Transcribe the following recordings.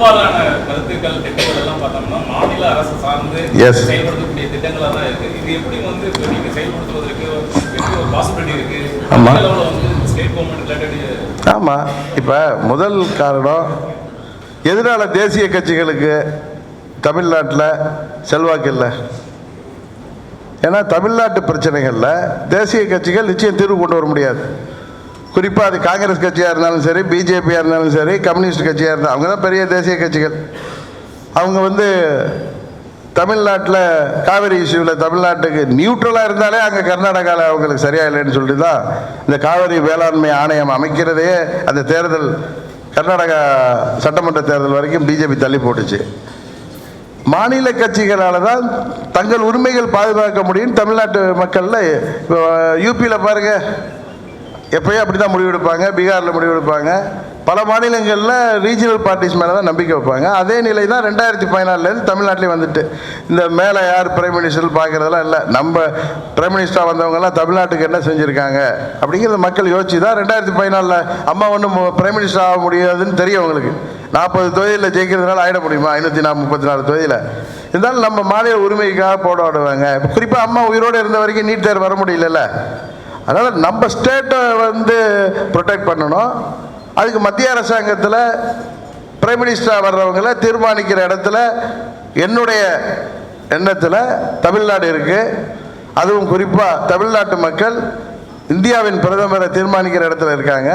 பெரும்பாலான கருத்துக்கள் திட்டங்கள் எல்லாம் பார்த்தோம்னா மாநில அரசு சார்ந்து Yes. செயல்படுத்தக்கூடிய திட்டங்களாக தான் இருக்கு. இது எப்படி வந்து இப்போ நீங்க செயல்படுத்துவதற்கு எப்படி ஒரு பாசிபிலிட்டி இருக்கு? ஆமா. ஸ்டேட் கவர்மெண்ட் ரிலேட்டட் இப்போ முதல் காரணம் எதனால தேசிய கட்சிகளுக்கு தமிழ்நாட்டில் செல்வாக்கு இல்லை. ஏன்னா தமிழ்நாட்டு பிரச்சனைகளில் தேசிய கட்சிகள் நிச்சயம் தீர்வு கொண்டு வர முடியாது. குறிப்பாக அது காங்கிரஸ் கட்சியாக இருந்தாலும் சரி பிஜேபியாக இருந்தாலும் சரி கம்யூனிஸ்ட் கட்சியாக இருந்தால் அவங்க தான் பெரிய தேசிய கட்சிகள். அவங்க வந்து தமிழ்நாட்டில் காவிரி இஷ்யூவில் தமிழ்நாட்டுக்கு நியூட்ரலாக இருந்தாலே அங்கே கர்நாடகாவில் அவங்களுக்கு சரியா இல்லைன்னு சொல்லிட்டு தான் இந்த காவிரி வேளாண்மை ஆணையம் அமைக்கிறதே அந்த தேர்தல் கர்நாடகா சட்டமன்ற தேர்தல் வரைக்கும் பிஜேபி தள்ளி போட்டுச்சு. மாநில கட்சிகளால் தான் தங்கள் உரிமைகள் பாதுகாக்க முடியும் தமிழ்நாட்டு மக்களில் யூபியில் பாருங்கள் எப்பயும் அப்படி தான் முடிவெடுப்பாங்க பீகாரில் முடிவெடுப்பாங்க. பல மாநிலங்களில் ரீஜனல் பார்ட்டிஸ் மேலே தான் நம்பிக்கை வைப்பாங்க. அதே நிலை தான் ரெண்டாயிரத்தி பதினாலேருந்து தமிழ்நாட்டிலே வந்துட்டு. இந்த மேலே யார் பிரைம் மினிஸ்டர் பார்க்குறதெல்லாம் இல்லை. நம்ம பிரைம் மினிஸ்டராக வந்தவங்கெல்லாம் தமிழ்நாட்டுக்கு என்ன செஞ்சுருக்காங்க அப்படிங்கிறத மக்கள் யோசிச்சு தான் ரெண்டாயிரத்தி பதினாலில் அம்மா ஒன்றும் பிரைம் மினிஸ்டர் ஆக முடியாதுன்னு தெரியும் அவங்களுக்கு. நாற்பது தொகுதியில் ஜெயிக்கிறதுனால ஆயிட முடியுமா? ஐநூற்றி நாற்பது முப்பத்தி நாலு தொகுதியில். இருந்தாலும் நம்ம மாநில உரிமைக்காக போராடுவாங்க. குறிப்பாக அம்மா உயிரோடு இருந்த வரைக்கும் நீட் தேர்வு வர முடியலல்ல. அதனால் நம்ம ஸ்டேட்டை வந்து ப்ரொடெக்ட் பண்ணணும். அதுக்கு மத்திய அரசாங்கத்தில் பிரைம் மினிஸ்டராக வர்றவங்கள தீர்மானிக்கிற இடத்துல என்னுடைய எண்ணத்தில் தமிழ்நாடு இருக்குது அதுவும் குறிப்பாக தமிழ்நாட்டு மக்கள் இந்தியாவின் பிரதமரை தீர்மானிக்கிற இடத்துல இருக்காங்க.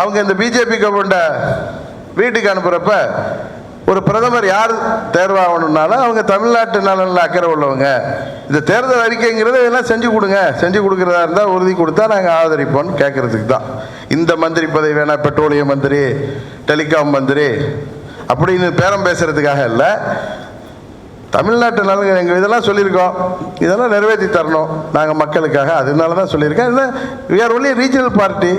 அவங்க இந்த பிஜேபி கவர்மெண்ட்டை வீட்டுக்கு அனுப்புகிறப்ப ஒரு பிரதமர் யார் தேர்வாகணும்னாலும் அவங்க தமிழ்நாட்டு நலனில் அக்கறை உள்ளவங்க. இந்த தேர்தல் அறிக்கைங்கிறது இதெல்லாம் செஞ்சு கொடுங்க. செஞ்சு கொடுக்குறதா இருந்தால் உறுதி கொடுத்தா நாங்கள் ஆதரிப்போம்னு கேட்குறதுக்கு தான். இந்த மந்திரி பதவி வேணால் பெட்ரோலியம் மந்திரி டெலிகாம் மந்திரி அப்படின்னு பேரம் பேசுகிறதுக்காக இல்லை. தமிழ்நாட்டு நலன்கள் எங்கள் இதெல்லாம் சொல்லியிருக்கோம். இதெல்லாம் நிறைவேற்றி தரணும். நாங்கள் மக்களுக்காக. அதனால தான் சொல்லியிருக்கேன் இல்லை we are only regional party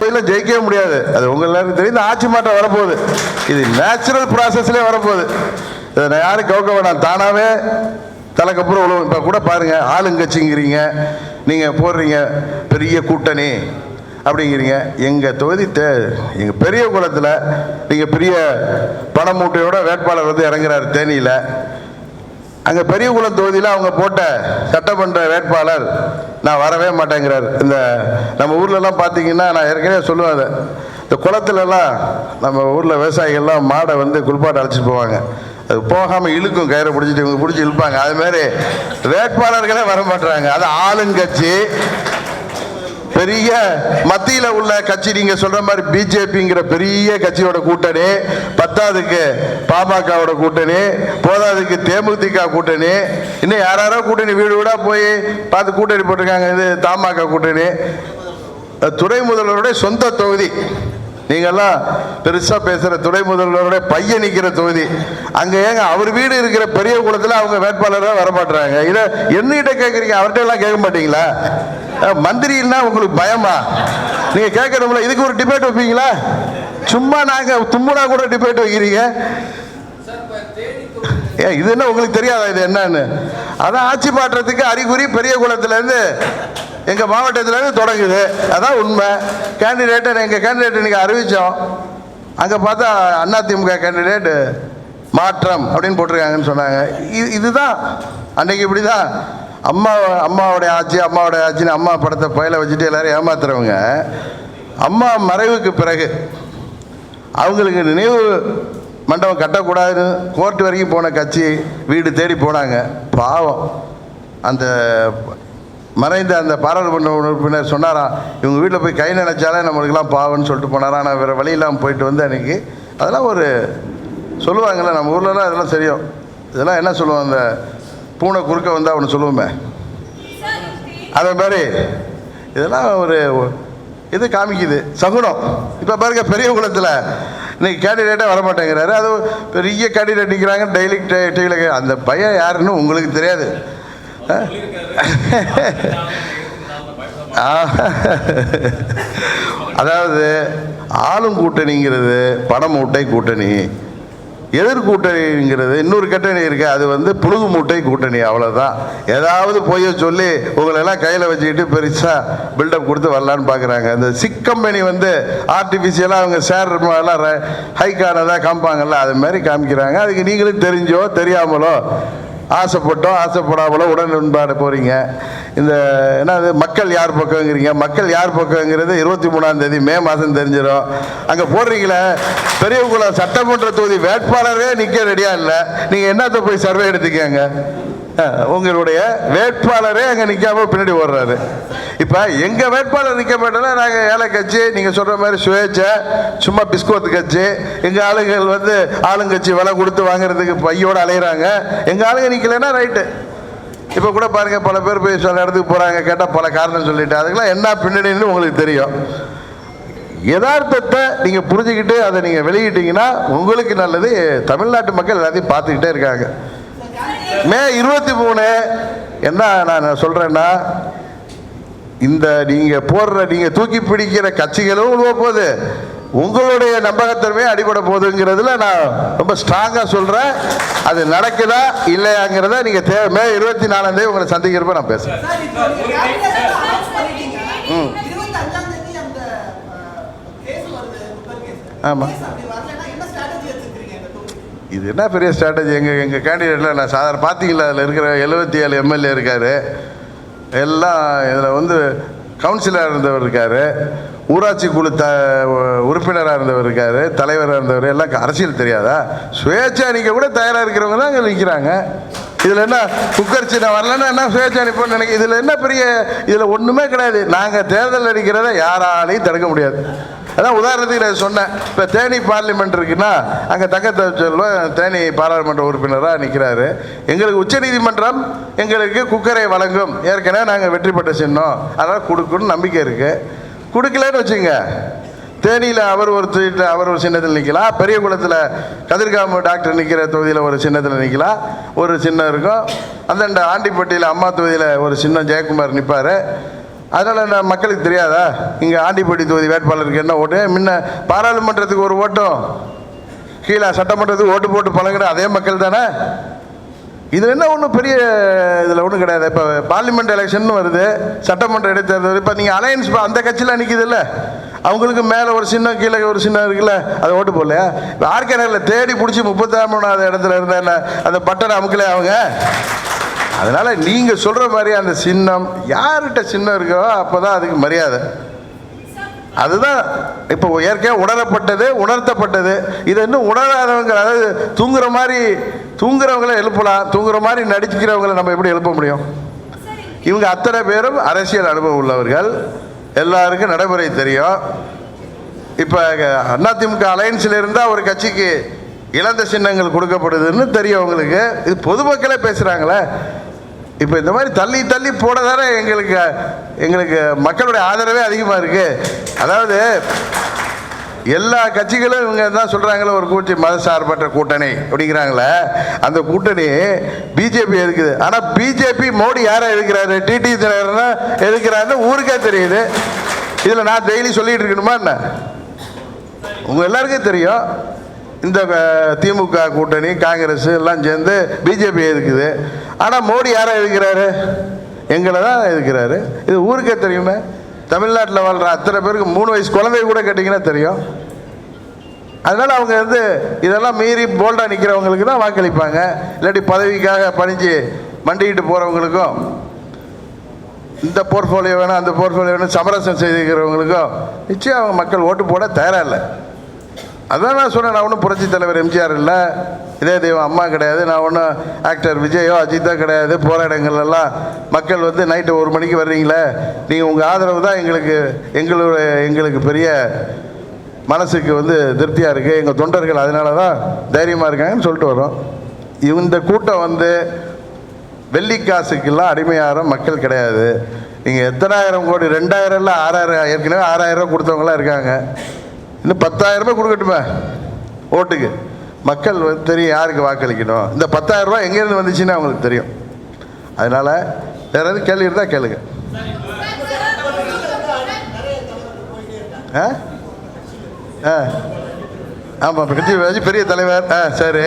இதில் ஜெயிக்கவே முடியாது. அது உங்கள் எல்லாருக்கும் தெரியும். இந்த ஆட்சி மாற்றம் வரப்போகுது. இது நேச்சுரல் ப்ராசஸ்லேயே வரப்போகுது. இதை நான் யாரும் கவுக்க வேணாம். தானாகவே தலைக்கப்புறம் உழவு இப்போ கூட பாருங்கள் ஆளுங்கட்சிங்கிறீங்க. நீங்கள் போடுறீங்க பெரிய கூட்டணி அப்படிங்கிறீங்க. எங்கள் தொகுதி தே எங்கள் பெரிய குளத்தில் நீங்கள் பெரிய பணமூட்டையோட வேட்பாளர் வந்து இறங்குறாரு தேனியில். அங்கே பெரியகுளம் தொகுதியில் அவங்க போட்ட சட்டமன்ற வேட்பாளர் நான் வரவே மாட்டேங்கிறார். இந்த நம்ம ஊர்லலாம் பார்த்தீங்கன்னா நான் ஏற்கனவே சொல்லுவேன் அதை. இந்த குளத்துலலாம் நம்ம ஊரில் விவசாயிகள்லாம் மாடை வந்து குளிப்பாட்டை அழைச்சிட்டு போவாங்க. அது போகாமல் இழுக்கும் கயிறை பிடிச்சிட்டு இவங்க பிடிச்சி இழுப்பாங்க. அதுமாரி வேட்பாளர்களே வர மாட்டுறாங்க அது ஆளுங்கட்சி பெரிய மத்தியில் உள்ள கட்சி நீங்க சொல்ற மாதிரி பிஜேபிங்கிற பெரிய கட்சியோட கூட்டணி பத்தாவதுக்கு பாமகவோட கூட்டணி போதாதுக்கு தேமுதிக கூட்டணி இன்னும் யாராரோ கூட்டணி வீடு வீடா போய் பார்த்து கூட்டணி போட்டிருக்காங்க இது தமாக கூட்டணி. அது துணை முதல்வருடைய சொந்த தொகுதி. நீங்கெல்லாம் பெருசா பேசுற துணை முதல்வருடைய பையன் நிக்கிற தொகுதி. அங்க ஏங்க அவர் வீடு இருக்கிற பெரிய குளத்துல அவங்க வேட்பாளராக வர மாட்டுறாங்க இதை என்னகிட்ட கேட்குறீங்க அவர்கிட்ட எல்லாம் கேட்க மாட்டீங்களா? மந்திரின்னா உங்களுக்கு பயமா? நீங்க கேட்கறோம்ல இதுக்கு ஒரு டிபேட் வைப்பீங்களா? சும்மா நாங்க தும்முனா கூட டிபேட் வைக்கிறீங்க. ஏ இது என்ன உங்களுக்கு தெரியாதா இது என்னன்னு? அதான் ஆட்சி மாற்றத்துக்கு அறிகுறி பெரிய குளத்துலேருந்து எங்கள் மாவட்டத்துலேருந்து தொடங்குது. அதான் உண்மை. கேண்டிடேட்டை எங்கள் கேண்டிடேட் இன்றைக்கி அறிவித்தோம் அங்கே பார்த்தா அதிமுக கேண்டிடேட் மாற்றம் அப்படின்னு போட்டிருக்காங்கன்னு சொன்னாங்க. இது இதுதான். அன்றைக்கி இப்படி தான் அம்மா அம்மாவுடைய ஆட்சி அம்மாவுடைய ஆட்சின்னு அம்மா படத்தை பயில வச்சுட்டு எல்லாரும் ஏமாத்துறவங்க அம்மா மறைவுக்கு பிறகு அவங்களுக்கு நினைவு மண்டபம் கட்டக்கூடாதுன்னு கோர்ட் வரைக்கும் போன கட்சி வீடு தேடி போனாங்க. பாவம். அந்த மறைந்த அந்த பாராளுமன்ற உறுப்பினர் சொன்னாராம் இவங்க வீட்டில் போய் கை நினைச்சாலே நம்மளுக்கெல்லாம் பாவம்னு சொல்லிட்டு போனாராம் ஆனால் வேறு வழி இல்லாமல் போயிட்டு வந்து அன்றைக்கி அதெல்லாம் ஒரு சொல்லுவாங்கள்ல நம்ம ஊர்லலாம் அதெல்லாம் தெரியும். இதெல்லாம் என்ன சொல்லுவோம் அந்த பூனை குறுக்க வந்தால் அவனை சொல்லுவோமே. அதே மாதிரி இதெல்லாம் ஒரு இது காமிக்குது. சகுனம். இப்போ பாருங்க பெரிய குளத்தில். இன்னைக்கு கேண்டிடேட்டே வர மாட்டேங்கிறாரு அது பெரிய கேண்டிடேட் நிற்கிறாங்க டெய்லி டெய்லி அந்த பையன் யாருன்னு உங்களுக்கு தெரியாது. அதாவது ஆளும் கூட்டணிங்கிறது பண மூட்டை கூட்டணி. எதிர்கூட்டணிங்கிறது இன்னொரு கூட்டணி இருக்கு. அது வந்து புழுகு மூட்டை கூட்டணி அவ்வளோதான் ஏதாவது பொய்ய சொல்லி உங்களெல்லாம் கையில் வச்சுக்கிட்டு பெருசாக பில்டப் கொடுத்து வரலான்னு பார்க்குறாங்க இந்த சிக் கம்பெனி வந்து ஆர்டிஃபிஷியலாக அவங்க ஷேர் எல்லாம் ஹைக்கானதாக காமிப்பாங்கல்ல அது மாதிரி காமிக்கிறாங்க. அதுக்கு நீங்களும் தெரிஞ்சோ தெரியாமலோ ஆசைப்பட்டோம் ஆசைப்படாமலோ உடன்பாடு போகிறீங்க இந்த என்னது மக்கள் யார் பக்கங்கிறீங்க? மக்கள் யார் பக்கங்கிறது இருபத்தி மூணாம் தேதி மே மாதம் தெரிஞ்சிடும். அங்கே போடுறீங்களே பெரியகுளம் சட்டமன்ற தொகுதி வேட்பாளரே நிற்க ரெடியாக இல்லை. நீங்கள் என்னத்தை போய் சர்வே எடுத்துக்கங்க உங்களுடைய வேட்பாளரே அங்கே நிற்காம பின்னாடி ஓடுறாரு. இப்போ எங்கள் வேட்பாளர் நிற்க மாட்டோம்னா நாங்கள் ஏழை கட்சி நீங்கள் சொல்கிற மாதிரி சுயேட்சை சும்மா பிஸ்கோத்து கட்சி எங்கள் ஆளுங்கள் வந்து ஆளுங்கட்சி விலை கொடுத்து வாங்குறதுக்கு பையோடு அலையிறாங்க. எங்கள் ஆளுங்க நிற்கலன்னா ரைட்டு. இப்போ கூட பாருங்கள் பல பேர் போய் சில இடத்துக்கு போகிறாங்க கேட்டால் பல காரணம் சொல்லிட்டு அதுக்கெல்லாம் என்ன பின்னணின்னு உங்களுக்கு தெரியும். யதார்த்தத்தை நீங்கள் புரிஞ்சுக்கிட்டு அதை நீங்கள் வெளியிட்டீங்கன்னா உங்களுக்கு நல்லது தமிழ்நாட்டு மக்கள் எல்லாத்தையும் பார்த்துக்கிட்டே இருக்காங்க. மே இருபத்தி மூணு என்ன நான் சொல்கிறேன்னா இந்த நீங்கள் போடுற நீங்கள் தூக்கி பிடிக்கிற கட்சிகளும் உழுவ போகுது. உங்களுடைய நம்பகத்தன்மையே அடிபட போகுதுங்கிறதுல நான் ரொம்ப ஸ்ட்ராங்காக சொல்கிறேன் அது நடக்குதா இல்லையாங்கிறத நீங்கள் தே மே இருபத்தி நாலாம் தேதி உங்களை சந்திக்கிறப்ப நான் பேசுகிறேன் சார், இப்போ இது என்ன பெரிய ஸ்ட்ராட்டஜி எங்கள் எங்கள் கேண்டிடேட்டில் நான் சாதாரண பார்த்தீங்களா அதில் இருக்கிற எழுபத்தி ஏழு எம்எல்ஏ இருக்கார். எல்லாம் இதில் வந்து கவுன்சிலராக இருந்தவர் இருக்கார். ஊராட்சி குழு த உறுப்பினராக இருந்தவர் இருக்கார். தலைவராக இருந்தவர். எல்லாம் அரசியல் தெரியாதா? சுயேட்சை அணிக்க கூட தயாராக இருக்கிறவங்க தான் அங்கே நிற்கிறாங்க இதில் என்ன குக்கர் நான் வரலன்னா என்ன சுயேட்சை நிற்போம்னு நினைக்க இதில் என்ன பெரிய இதில் ஒன்றுமே கிடையாது. நாங்கள் தேர்தல் அடிக்கிறத யாராலையும் தடுக்க முடியாது. அதான் உதாரணத்துக்கு நான் சொன்னேன். இப்போ தேனி பார்லிமெண்ட் இருக்குன்னா அங்கே தங்கத்த செல்வம் தேனி பாராளுமன்ற உறுப்பினராக நிற்கிறாரு எங்களுக்கு உச்சநீதிமன்றம் எங்களுக்கு குக்கரை வழங்கும். ஏற்கனவே நாங்கள் வெற்றி பெற்ற சின்னம். அதனால் கொடுக்கணும்னு நம்பிக்கை இருக்குது கொடுக்கலன்னு வச்சுங்க. தேனியில் அவர் ஒரு அவர் ஒரு சின்னத்தில் நிற்கலாம் பெரிய குளத்தில் கதிர்காம டாக்டர் நிற்கிற தொகுதியில் ஒரு சின்னத்தில் நிற்கலாம் ஒரு சின்னம் இருக்கும். அந்த ஆண்டிப்பட்டியில் அம்மா தொகுதியில் ஒரு சின்னம் ஜெயக்குமார் நிற்பார் அதனால் என்ன மக்களுக்கு தெரியாதா? இங்கே ஆண்டிப்பட்டி தொகுதி வேட்பாளருக்கு என்ன ஓட்டு? முன்ன பாராளுமன்றத்துக்கு ஒரு ஓட்டும். கீழே சட்டமன்றத்துக்கு ஓட்டு போட்டு பழகிற அதே மக்கள் தானே? இதில் என்ன ஒன்றும் பெரிய இதில் ஒன்றும் கிடையாது. இப்போ பார்லிமெண்ட் எலெக்ஷன் வருது. சட்டமன்ற இடைத்தேர்தல் இப்போ நீங்கள் அலையன்ஸ் அந்த கட்சியில் நிற்கிதுல்ல அவங்களுக்கு மேலே ஒரு சின்னம் கீழே ஒரு சின்னம் இருக்குல்ல? அதை ஓட்டு போடலையா? இப்போ ஆர்கே நகரில் தேடி பிடிச்சி முப்பத்தாம் மூணாவது இடத்துல இருந்த என்ன அந்த பட்டனை அமுக்கலையா அவங்க? அதனால் நீங்கள் சொல்கிற மாதிரி அந்த சின்னம் யார்கிட்ட சின்னம் இருக்கோ அப்போ தான் அதுக்கு மரியாதை. அதுதான் இப்போ ஏற்கனவே உணரப்பட்டது உணர்த்தப்பட்டது. இதை இன்னும் உணராதவங்க அதாவது தூங்குற மாதிரி தூங்குறவங்களை எழுப்பலாம். தூங்குற மாதிரி நடிச்சுக்கிறவங்களை நம்ம எப்படி எழுப்ப முடியும்? இவங்க அத்தனை பேரும் அரசியல் அனுபவம் உள்ளவர்கள். எல்லாருக்கும் நடைமுறை தெரியும். இப்போ அதிமுக அலையன்ஸில் இருந்தால் ஒரு கட்சிக்கு இழந்த சின்னங்கள் கொடுக்கப்படுதுன்னு தெரியும் அவங்களுக்கு. இது பொதுமக்களே பேசுகிறாங்களே இப்போ இந்த மாதிரி தள்ளி தள்ளி போட தானே எங்களுக்கு எங்களுக்கு மக்களுடைய ஆதரவே அதிகமாக இருக்குது அதாவது எல்லா கட்சிகளும் இவங்க தான் சொல்கிறாங்களே ஒரு கூட்டணி மதசார்பற்ற கூட்டணி அப்படிங்கிறாங்களே அந்த கூட்டணி பிஜேபி இருக்குது ஆனால் பிஜேபி மோடி யாரை எதிர்க்கிறாரு? டிடி தினகரனா எதிர்க்கிறாருன்னு ஊருக்கே தெரியுது. இதில் நான் டெய்லி சொல்லிகிட்டு இருக்கணுமா என்ன? உங்கள் எல்லாருக்கும் தெரியும். இந்த திமுக கூட்டணி காங்கிரஸ் எல்லாம் சேர்ந்து பிஜேபி எதுக்குது? ஆனால் மோடி யாரை எதுக்குறாரு எங்களை தான் எதுக்குறாரு இது ஊருக்கே தெரியுமே. தமிழ்நாட்டில் வாழ்கிற அத்தனை பேருக்கு மூணு வயசு குழந்தை கூட கேட்டிங்கன்னா தெரியும். அதனால் அவங்க வந்து இதெல்லாம் மீறி போல்டாக நிற்கிறவங்களுக்கு தான் வாக்களிப்பாங்க. இல்லாட்டி பதவிக்காக பணிஞ்சு மண்டிக்கிட்டு போகிறவங்களுக்கும் இந்த போர்ட்ஃபோலியோ வேணும் அந்த போர்ட்ஃபோலியோ வேணும் சமரசம் செய்துக்கிறவங்களுக்கும் நிச்சயம் அவங்க மக்கள் ஓட்டு போட தயாராக இல்லை. அதான் நான் சொன்னேன் நான் ஒன்றும் புரட்சி தலைவர் எம்ஜிஆர் இல்லை. இதே தெய்வம் அம்மா கிடையாது நான் ஒன்றும் ஆக்டர் விஜயோ அஜித்தோ கிடையாது போகிற மக்கள் வந்து நைட்டு ஒரு மணிக்கு வர்றீங்களே நீங்கள் உங்கள் ஆதரவு தான் எங்களுக்கு எங்களுடைய எங்களுக்கு பெரிய மனசுக்கு வந்து திருப்தியாக இருக்குது எங்கள் தொண்டர்கள் அதனால தான் தைரியமாக இருக்காங்கன்னு சொல்லிட்டு வரோம் இந்த கூட்டம் வந்து வெள்ளிக்காசுக்கெல்லாம் அடிமையாகிற மக்கள் கிடையாது. நீங்கள் எத்தனாயிரம் கோடி ரெண்டாயிரம் இல்லை ஆறாயிரம் ஏற்கனவே ஆறாயிரம் ரூபா கொடுத்தவங்களாம் இருக்காங்க. இன்னும் பத்தாயிரம் ரூபாய் கொடுக்கட்டுமே ஓட்டுக்கு. மக்கள் வந்து தெரியும் யாருக்கு வாக்களிக்கணும். இந்த பத்தாயிரம் ரூபாய் எங்கேருந்து வந்துச்சுன்னு அவங்களுக்கு தெரியும். அதனால் வேறு எதுவும் கேள்வி இருந்தால் கேளுங்க. ஆ? ஆ. ஆமாம் கட்சி பெரிய தலைவர். ஆ சரி.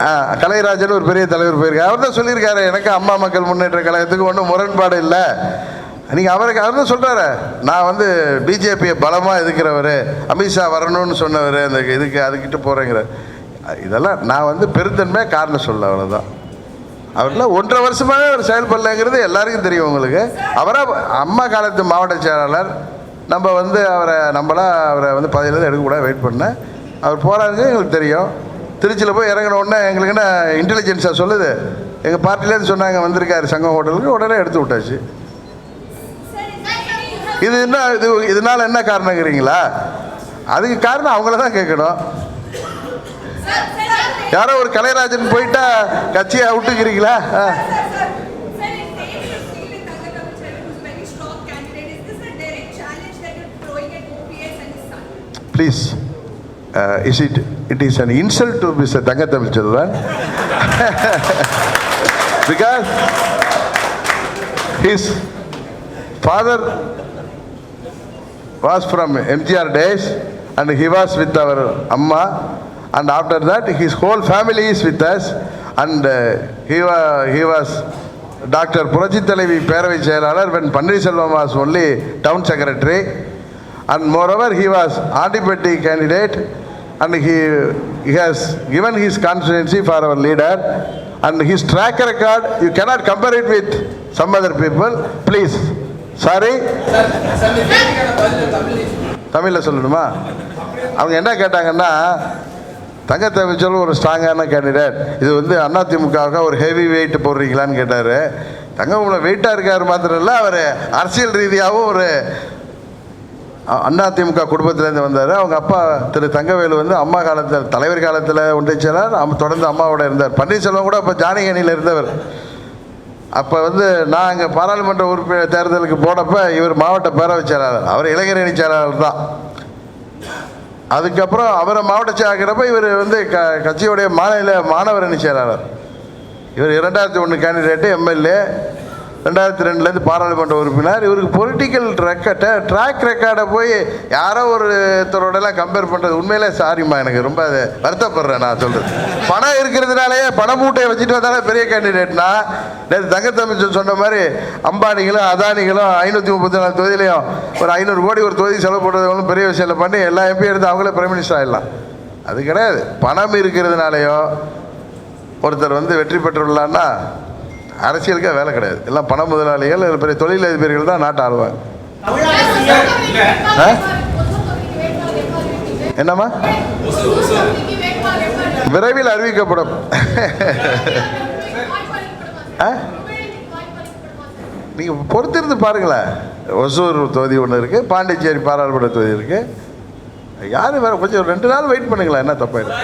ஆ கலைராஜன் ஒரு பெரிய தலைவர் போயிருக்காரு. அவர் தான் சொல்லியிருக்காரு எனக்கு அம்மா மக்கள் முன்னேற்ற கழகத்துக்கு ஒன்றும் முரண்பாடு இல்லை. நீங்கள் அவருக்கு அவர் தான் சொல்கிறாரு நான் வந்து பிஜேபியை பலமாக எதுக்கிறவர் அமித்ஷா வரணும்னு சொன்னவர் அந்த இதுக்கு அதுக்கிட்ட போகிறேங்கிற இதெல்லாம் நான் வந்து பெருந்தன்மையாக காரணம் சொல்ல அவ்வளோதான் அவர்லாம் ஒன்றரை வருஷமாகவே அவர் செயல்படலைங்கிறது எல்லாருக்கும் தெரியும் உங்களுக்கு. அவராக அம்மா காலத்து மாவட்ட செயலாளர். நம்ம வந்து அவரை நம்மளாம் அவரை வந்து பதவியிலேருந்து எடுக்கக்கூடாது வெயிட் பண்ணேன் அவர் போகிறாருங்க எங்களுக்கு தெரியும். திருச்சியில் போய் இறங்கின உடனே எங்களுக்கு என்ன இன்டெலிஜென்ஸாக சொல்லுது. எங்கள் பார்ட்டிலேருந்து சொன்னாங்க வந்திருக்காரு சங்கம் ஹோட்டலுக்கு உடனே எடுத்து விட்டாச்சு. இது என்ன இது இதனால என்ன காரணங்கிறீங்களா? அதுக்கு காரணம் அவங்கள தான் கேட்கணும். யாரோ ஒரு கலைராஜன் போயிட்டா கட்சியை விட்டுக்கிறீங்களா ஆ. Please is it it is an insult to mister Thangatamil Selvan because his father was from MGR days and he was with our Amma and after that his whole family is with us and uh, he, wa- he was Dr. Purajit தலைவி பேரவை செயலாளர் when Pannirselvam was only town secretary and moreover he was Adipatti candidate and he, he has given his constituency for our leader and his track record you cannot compare it with some other people Sorry தமிழில் சொல்லணுமா? அவங்க என்ன கேட்டாங்கன்னா தங்கத்தமிழ்ச்சல் ஒரு ஸ்ட்ராங்கான candidate. இது வந்து அதிமுகவுக்கு ஒரு ஹெவி வெயிட் போடுறீங்களான்னு கேட்டார். தங்கமுல வெயிட்டாக இருக்கார் மாத்திரம் இல்லை அவர் அரசியல் ரீதியாகவும் ஒரு அதிமுக குடும்பத்திலேருந்து வந்தார். அவங்க அப்பா திரு தங்கவேலு வந்து அம்மா காலத்தில் தலைவர் காலத்தில் ஒன்றிய செயலாளர் அம் தொடர்ந்து அம்மாவோட இருந்தார். பன்னீர்செல்வம் கூட இப்போ ஜானகணியில் இருந்தவர். அப்போ வந்து நான் அங்கே பாராளுமன்ற உறுப்பினர் தேர்தலுக்கு போனப்போ இவர் மாவட்ட பேரவை செயலாளர் அவர் இளைஞரணி செயலாளர் தான். அதுக்கப்புறம் அவரை மாவட்ட செயலாக்கிறப்ப இவர் வந்து க கட்சியுடைய மாநில மாணவர் அணி செயலாளர். இவர் இரண்டாயிரத்தி ஒன்று கேண்டிடேட்டு எம்எல்ஏ ரெண்டாயிரத்தி ரெண்டுலேருந்து பாராளுமன்ற உறுப்பினர். இவருக்கு பொலிட்டிக்கல் ரெக்கார்ட ட்ராக் ரெக்கார்டை போய் யாரோ ஒருத்தரோடலாம் கம்பேர் பண்ணுறது உண்மையிலே சாரிம்மா எனக்கு ரொம்ப அது வருத்தப்படுறேன் நான் சொல்கிறது பணம் இருக்கிறதுனாலயே பண மூட்டையை வச்சுட்டு வந்தாலே பெரிய கேண்டிடேட்னா நேற்று தங்கத்தமிழ் சொன்ன மாதிரி அம்பானிகளும் அதானிகளும் ஐநூற்றி முப்பத்தி நாலு தொகுதியிலையும் ஒரு ஐநூறு கோடி ஒரு தொகுதி செலவு பண்ணுறவங்களும் பெரிய விஷயம் பண்ணி எல்லா எம்பி எடுத்து அவங்களே பிரைம் மினிஸ்டர் ஆகிடலாம் அது கிடையாது. பணம் இருக்கிறதுனாலையோ ஒருத்தர் வந்து வெற்றி பெற்றுள்ளான்னா அரசியலுக்கே வேலை கிடையாது. எல்லாம் பண முதலாளிகள் பெரிய தொழிலதிபர்கள் தான் நாட்டை ஆளுவாங்க? என்னம்மா? விரைவில் அறிவிக்கப்படும்? நீங்கள் பொறுத்திருந்து பாருங்களேன் ஒசூர் தொகுதி ஒன்று இருக்குது பாண்டிச்சேரி பாராளுமன்ற தொகுதி இருக்குது யார் வேறு? கொஞ்சம் ரெண்டு நாள் வெயிட் பண்ணுங்களேன் என்ன தப்பாயிடும்